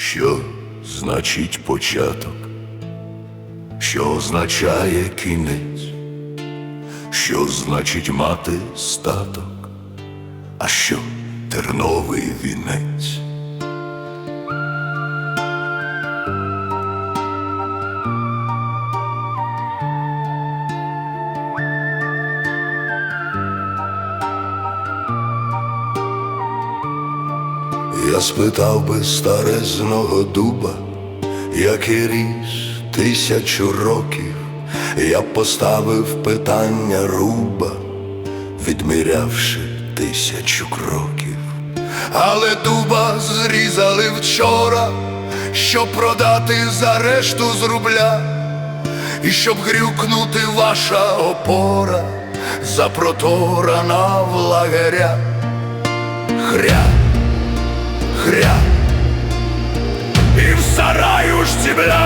Що значить початок? Що означає кінець? Що значить мати статок? А що терновий вінець? Я спитав би старезного дуба, який ріс тисячу років, я поставив питання руба, відмірявши тисячу кроків. Але дуба зрізали вчора, щоб продати за решту з рубля, і щоб грюкнути ваша опора, запроторана в лагеря. Хря хря И в сараю штебля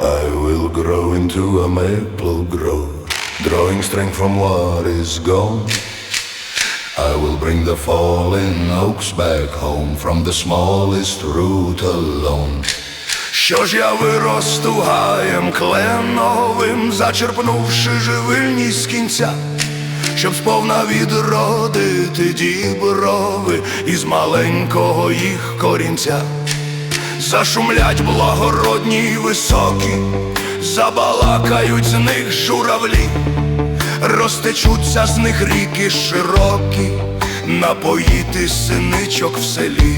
I will grow into a maple grove Drawing strength from what is gone I will bring the fallen oaks back home From the smallest root alone що ж я виросту гаєм кленовим, зачерпнувши живильність з кінця, Щоб сповна відродити діброви із маленького їх корінця. Зашумлять благородні й високі, забалакають з них журавлі, розтечуться з них ріки широкі, напоїти синичок в селі.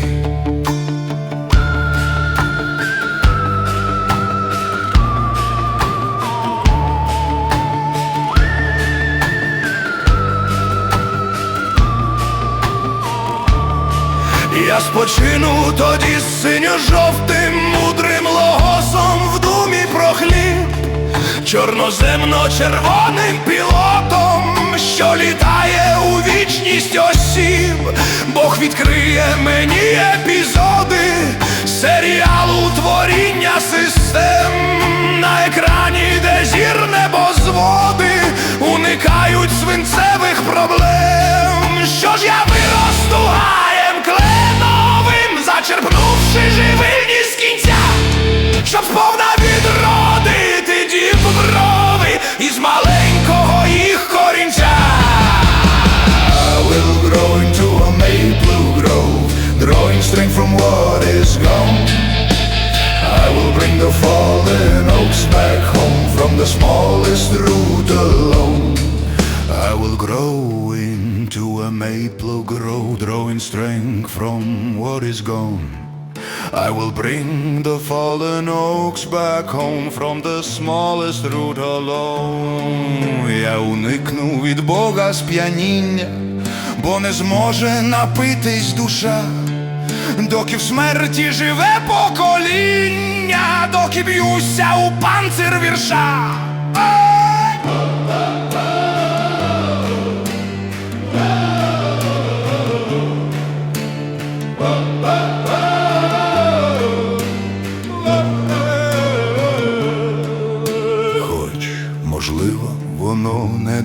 Спочину тоді з синьо-жовтим мудрим логосом в думі про хліб, чорноземно-червоним пілотом, що літає у вічність осіб, Бог відкриє мені епізоди серіалу творіння систем на екрані, де зір небозводи уникають свинцевих проблем. Що ж я зачерпнувши живильність з кінця, щоб сповна відродити брови із маленького їх корінця. I grow into a maple grove, drawing strength from what is gone. I will bring the fallen oaks back home from the smallest root alone. I will grow into a maple grove, drawing strength from what is gone. I will bring the fallen oaks back home from the smallest root alone. Я уникну від Бога сп'яніння, бо не зможе напитись душа. Доки в смерті живе покоління, доки б'юся у панцир вірша.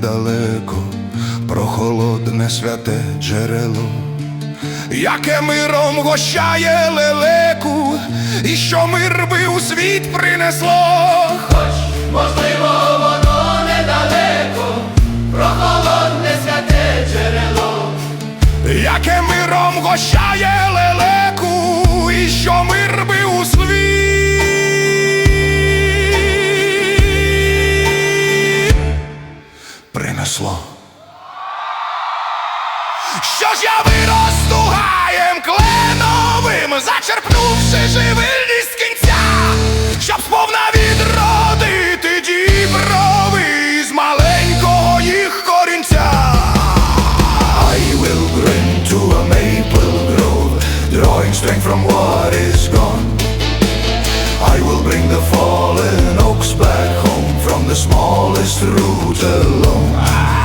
Воно недалеко, прохолодне святе джерело, яке миром гощає лелеку, і що мир би у світ принесло. Хоч, можливо, воно недалеко, прохолодне святе джерело, яке миром гощає принесло. Що ж я виросту гаєм кленовим, зачерпнувши живильність кінця, щоб сповна відродити діброви з маленького їх корінця. I will bring to a maple grove, drawing strength from what is gone. I will bring the the smallest route along.